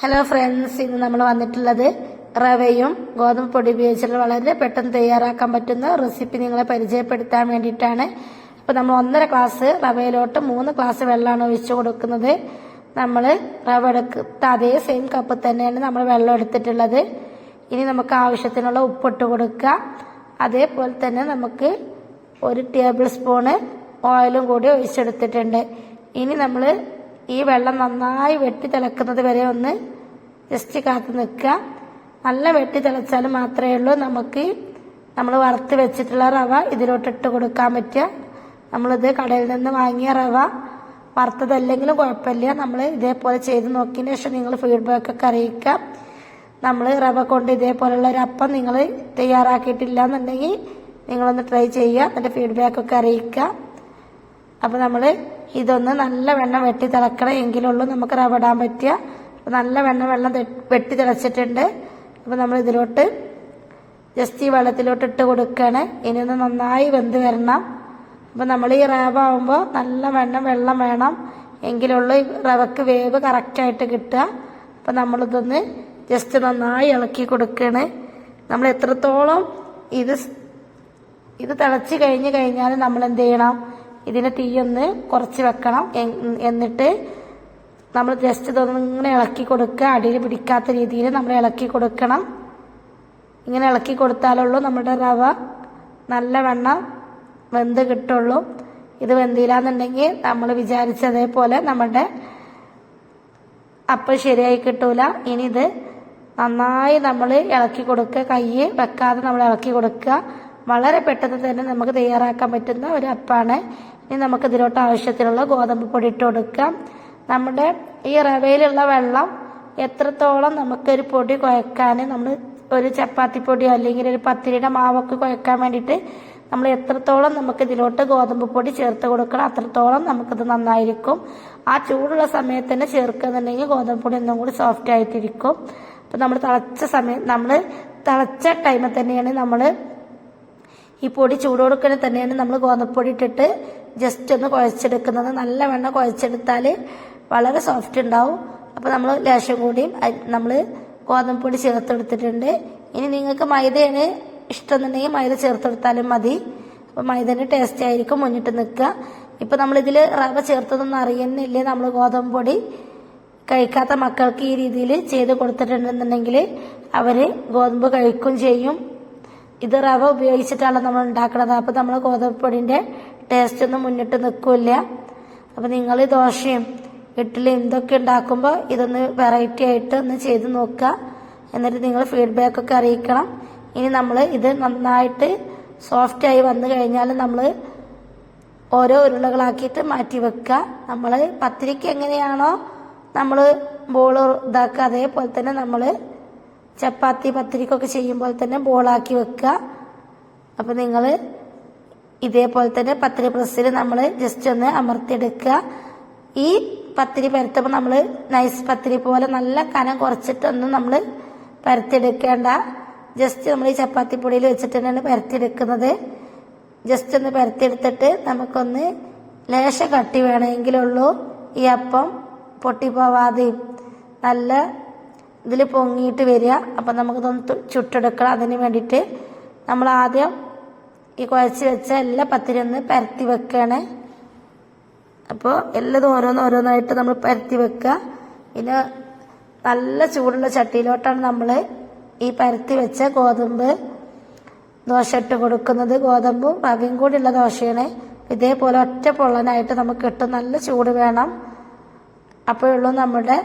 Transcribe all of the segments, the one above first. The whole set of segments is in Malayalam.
ഹലോ ഫ്രണ്ട്സ് ഇന്ന് നമ്മൾ വന്നിട്ടുള്ളത് റവയും ഗോതമ്പ് പൊടി ഉപയോഗിച്ചിട്ട് വളരെ പെട്ടെന്ന് തയ്യാറാക്കാൻ പറ്റുന്ന റെസിപ്പി നിങ്ങളെ പരിചയപ്പെടുത്താൻ വേണ്ടിയിട്ടാണ്. അപ്പോൾ നമ്മൾ ഒന്നര ഗ്ലാസ് റവയിലോട്ട് മൂന്ന് ഗ്ലാസ് വെള്ളമാണ് ഒഴിച്ചു കൊടുക്കുന്നത്. നമ്മൾ റവ എടുത്ത അതേ സെയിം കപ്പ് തന്നെയാണ് നമ്മൾ വെള്ളം എടുത്തിട്ടുള്ളത്. ഇനി നമുക്ക് ആവശ്യത്തിനുള്ള ഉപ്പിട്ട് കൊടുക്കുക. അതേപോലെ തന്നെ നമുക്ക് ഒരു ടേബിൾ സ്പൂണ് ഓയിലും കൂടി ഒഴിച്ചെടുത്തിട്ടുണ്ട്. ഇനി നമ്മൾ ഈ വെള്ളം നന്നായി വെട്ടി തിളക്കുന്നത് വരെ ഒന്ന് ജസ്റ്റ് കാത്തു നിൽക്കുക. നല്ല വെട്ടി തിളച്ചാൽ മാത്രമേ ഉള്ളൂ. നമുക്ക് നമ്മൾ വറുത്ത് വെച്ചിട്ടുള്ള റവ ഇതിലോട്ട് ഇട്ട് കൊടുക്കാൻ പറ്റുക. നമ്മളിത് കടയിൽ നിന്ന് വാങ്ങിയ റവ വറുത്തതല്ലെങ്കിലും കുഴപ്പമില്ല. നമ്മൾ ഇതേപോലെ ചെയ്ത് നോക്കിയതിന് ശേഷം നിങ്ങൾ ഫീഡ്ബാക്ക് ഒക്കെ അറിയിക്കാം നമ്മൾ റവ കൊണ്ട് ഇതേപോലെയുള്ള ഒരു അപ്പം നിങ്ങൾ തയ്യാറാക്കിയിട്ടില്ല എന്നുണ്ടെങ്കിൽ നിങ്ങളൊന്ന് ട്രൈ ചെയ്യുക. എന്നിട്ട് ഫീഡ്ബാക്ക് ഒക്കെ അറിയിക്കുക. അപ്പോൾ നമ്മൾ ഇതൊന്ന് നല്ല വെണ്ണം വെട്ടി തിളക്കണം എങ്കിലുള്ളൂ നമുക്ക് റവിടാൻ പറ്റിയ. നല്ല വെണ്ണ വെള്ളം വെട്ടി തിളച്ചിട്ടുണ്ട്. അപ്പോൾ നമ്മൾ ഇതിലോട്ട് ജസ്റ്റ് ഈ വെള്ളത്തിലോട്ട് ഇട്ട് കൊടുക്കുകയാണ് ഇനി ഒന്ന് നന്നായി വെന്ത് വരണം. അപ്പോൾ നമ്മൾ ഈ റവ ആകുമ്പോൾ നല്ല വെണ്ണം വെള്ളം വേണം. എങ്കിലുള്ളൂ റവക്ക് വേവ് കറക്റ്റായിട്ട് കിട്ടുക. അപ്പോൾ നമ്മളിതൊന്ന് ജസ്റ്റ് നന്നായി ഇളക്കി കൊടുക്കുകയാണ് നമ്മൾ എത്രത്തോളം ഇത് ഇത് തിളച്ച് കഴിഞ്ഞ് കഴിഞ്ഞാൽ നമ്മൾ എന്ത് ചെയ്യണം? ഇതിനെ തീയൊന്ന് കുറച്ച് വെക്കണം. എന്നിട്ട് നമ്മൾ ജസ്റ്റ് ഇതൊന്ന് ഇങ്ങനെ ഇളക്കി കൊടുക്കുക. അടിയിൽ പിടിക്കാത്ത രീതിയിൽ നമ്മൾ ഇളക്കി കൊടുക്കണം. ഇങ്ങനെ ഇളക്കി കൊടുത്താലുള്ളൂ നമ്മുടെ റവ നല്ല വെണ്ണം വെന്ത് കിട്ടുള്ളൂ. ഇത് വെന്തില്ലാന്നുണ്ടെങ്കിൽ നമ്മൾ വിചാരിച്ചതേപോലെ നമ്മുടെ അപ്പം ശരിയായി കിട്ടൂല. ഇനി ഇത് നന്നായി നമ്മൾ ഇളക്കി കൊടുക്കുക. കൈ വെക്കാതെ നമ്മൾ ഇളക്കി കൊടുക്കുക. വളരെ പെട്ടെന്ന് തന്നെ നമുക്ക് തയ്യാറാക്കാൻ പറ്റുന്ന ഒരു അപ്പാണ് ഇനി നമുക്ക് ഇതിലോട്ട് ആവശ്യത്തിനുള്ള ഗോതമ്പ് പൊടി ഇട്ട് കൊടുക്കാം നമ്മുടെ ഈ റവയിലുള്ള വെള്ളം എത്രത്തോളം നമുക്കൊരു പൊടി കുഴക്കാൻ നമ്മൾ ഒരു ചപ്പാത്തി പൊടിയോ അല്ലെങ്കിൽ ഒരു പത്തിരിയുടെ മാവൊക്കെ കുഴക്കാൻ വേണ്ടിയിട്ട് നമ്മൾ എത്രത്തോളം നമുക്ക് ഇതിലോട്ട് ഗോതമ്പ് പൊടി ചേർത്ത് കൊടുക്കണം അത്രത്തോളം നമുക്കിത് നന്നായിരിക്കും. ആ ചൂടുള്ള സമയത്ത് തന്നെ ചേർക്കുന്നുണ്ടെങ്കിൽ ഗോതമ്പ് പൊടി ഒന്നും കൂടി സോഫ്റ്റ് ആയിട്ടിരിക്കും. അപ്പം നമ്മൾ തിളച്ച സമയം നമ്മൾ തിളച്ച ടൈമിൽ തന്നെയാണ് നമ്മൾ ഈ പൊടി ചൂടോടുക്കനെ തന്നെയാണ് നമ്മൾ ഗോതമ്പ് പൊടി ഇട്ടിട്ട് ജസ്റ്റ് ഒന്ന് കുഴച്ചെടുക്കുന്നത്. നല്ലവണ്ണം കുഴച്ചെടുത്താൽ വളരെ സോഫ്റ്റ് ഉണ്ടാവും. അപ്പോൾ നമ്മൾ ലേശം കൂടിയും നമ്മൾ ഗോതമ്പ് പൊടി ചേർത്തെടുത്തിട്ടുണ്ട്. ഇനി നിങ്ങൾക്ക് മൈദയാണ് ഇഷ്ടമെന്നുണ്ടെങ്കിൽ മൈദ ചേർത്തെടുത്താലും മതി. അപ്പോൾ മൈദന്റെ ടേസ്റ്റ് ആയിരിക്കും മുന്നിട്ട് നിൽക്കുക. ഇപ്പോൾ നമ്മളിതിൽ റവ ചേർത്തതൊന്നും അറിയുന്നില്ലേ? നമ്മൾ ഗോതമ്പ് പൊടി കഴിക്കാത്ത മക്കൾക്ക് ഈ രീതിയിൽ ചെയ്ത് കൊടുത്തിട്ടുണ്ടെന്നുണ്ടെങ്കിൽ അവർ ഗോതമ്പ് കഴിക്കും ചെയ്യും. ഇത് റവ ഉപയോഗിച്ചിട്ടാണ് നമ്മൾ ഉണ്ടാക്കുന്നത് അപ്പോൾ നമ്മൾ ഗോതമ്പൊടിന്റെ ടേസ്റ്റ് ഒന്നും മുന്നിട്ട് നിൽക്കില്ല. അപ്പോൾ നിങ്ങൾ ദോശയും ഇഡ്ഡലിയും ഇതൊക്കെ ഉണ്ടാക്കുമ്പോൾ ഇതൊന്ന് വെറൈറ്റി ആയിട്ട് ഒന്ന് ചെയ്ത് നോക്കുക. എന്നിട്ട് നിങ്ങൾ ഫീഡ്ബാക്ക് ഒക്കെ അറിയിക്കണം. ഇനി നമ്മൾ ഇത് നന്നായിട്ട് സോഫ്റ്റ് ആയി വന്നു കഴിഞ്ഞാൽ നമ്മൾ ഓരോ ഉരുളകളാക്കിയിട്ട് മാറ്റി വെക്കുക. നമ്മൾ പത്തിരിക്ക് എങ്ങനെയാണോ നമ്മൾ ബോൾ ഇതാക്കുക. അതേപോലെ തന്നെ നമ്മൾ ചപ്പാത്തി പത്തിരിക്കൊക്കെ ചെയ്യുമ്പോൾ തന്നെ ബോളാക്കി വെക്കുക. അപ്പോൾ നിങ്ങൾ ഇതേപോലെ തന്നെ പത്തിരി പ്രസ്സിൽ നമ്മൾ ജസ്റ്റ് ഒന്ന് അമർത്തിയെടുക്കുക. ഈ പത്തിരി പരത്തുമ്പോൾ നമ്മൾ നൈസ് പത്തിരി പോലെ നല്ല കനം കുറച്ചിട്ടൊന്നും നമ്മൾ പരത്തിയെടുക്കേണ്ട. ജസ്റ്റ് നമ്മൾ ഈ ചപ്പാത്തി പൊടിയിൽ വെച്ചിട്ട് തന്നെയാണ് പരത്തിയെടുക്കുന്നത്. ജസ്റ്റ് ഒന്ന് പരത്തിയെടുത്തിട്ട് നമുക്കൊന്ന് ലേശം കട്ടി വേണമെങ്കിലുള്ളൂ. ഈ അപ്പം പൊട്ടിപ്പോവാതെയും നല്ല ഇതിൽ പൊങ്ങിയിട്ട് വരിക. അപ്പം നമുക്കിതൊന്ന് ചുട്ടെടുക്കണം. അതിന് വേണ്ടിയിട്ട് നമ്മൾ ആദ്യം ഈ കുഴച്ച് വെച്ച എല്ലാ പത്തിരി ഒന്ന് പരത്തി വെക്കുകയാണ് അപ്പോൾ എല്ലതും ഓരോന്ന് ഓരോന്നായിട്ട് നമ്മൾ പരത്തി വെക്കുക. പിന്നെ നല്ല ചൂടുള്ള ചട്ടിയിലോട്ടാണ് നമ്മൾ ഈ പരത്തി വെച്ച ഗോതമ്പ് ദോശ ഇട്ട് കൊടുക്കുന്നത്. ഗോതമ്പും റവയും കൂടിയുള്ള ദോശയാണ്. ഇതേപോലെ ഒറ്റ പൊള്ളനായിട്ട് നമുക്ക് കിട്ടും. നല്ല ചൂട് വേണം. അപ്പോഴുള്ളൂ നമ്മുടെ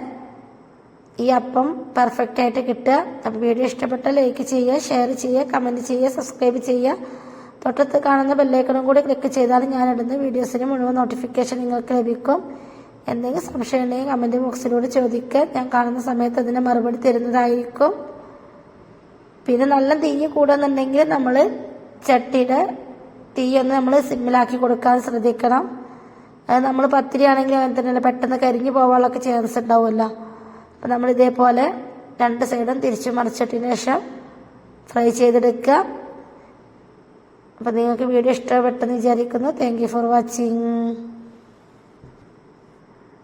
ഈ അപ്പം പെർഫെക്റ്റ് ആയിട്ട് കിട്ടുക. അപ്പോൾ വീഡിയോ ഇഷ്ടപ്പെട്ട ലൈക്ക് ചെയ്യുക ഷെയർ ചെയ്യുക കമന്റ് ചെയ്യുക സബ്സ്ക്രൈബ് ചെയ്യുക. തൊട്ടത്ത് കാണുന്ന ബെല്ലൈക്കണും കൂടി ക്ലിക്ക് ചെയ്താൽ ഞാൻ ഇടുന്ന വീഡിയോസിന് മുഴുവൻ നോട്ടിഫിക്കേഷൻ നിങ്ങൾക്ക് ലഭിക്കും. എന്തെങ്കിലും സംശയം ഉണ്ടെങ്കിൽ കമന്റ് ബോക്സിലൂടെ ചോദിക്കുക ഞാൻ കാണുന്ന സമയത്ത് അതിന് മറുപടി തരുന്നതായിരിക്കും. പിന്നെ നല്ല തീ കൂടുന്നുണ്ടെങ്കിൽ നമ്മൾ ചട്ടിയുടെ തീയൊന്ന് നമ്മൾ സിമ്മിലാക്കി കൊടുക്കാൻ ശ്രദ്ധിക്കണം. അത് നമ്മൾ പത്തിരി ആണെങ്കിൽ അങ്ങനെ തന്നെയല്ല പെട്ടെന്ന് കരിഞ്ഞു പോകാനുള്ളൊക്കെ ചാൻസ് ഉണ്ടാവുമല്ലോ. അപ്പം നമ്മൾ ഇതേപോലെ രണ്ട് സൈഡും തിരിച്ചു മറിച്ചിട്ടതിന് ശേഷം ഫ്രൈ ചെയ്തെടുക്കുക. അപ്പം നിങ്ങൾക്ക് വീഡിയോ ഇഷ്ടപ്പെട്ടെന്ന് വിചാരിക്കുന്നു. Thank for watching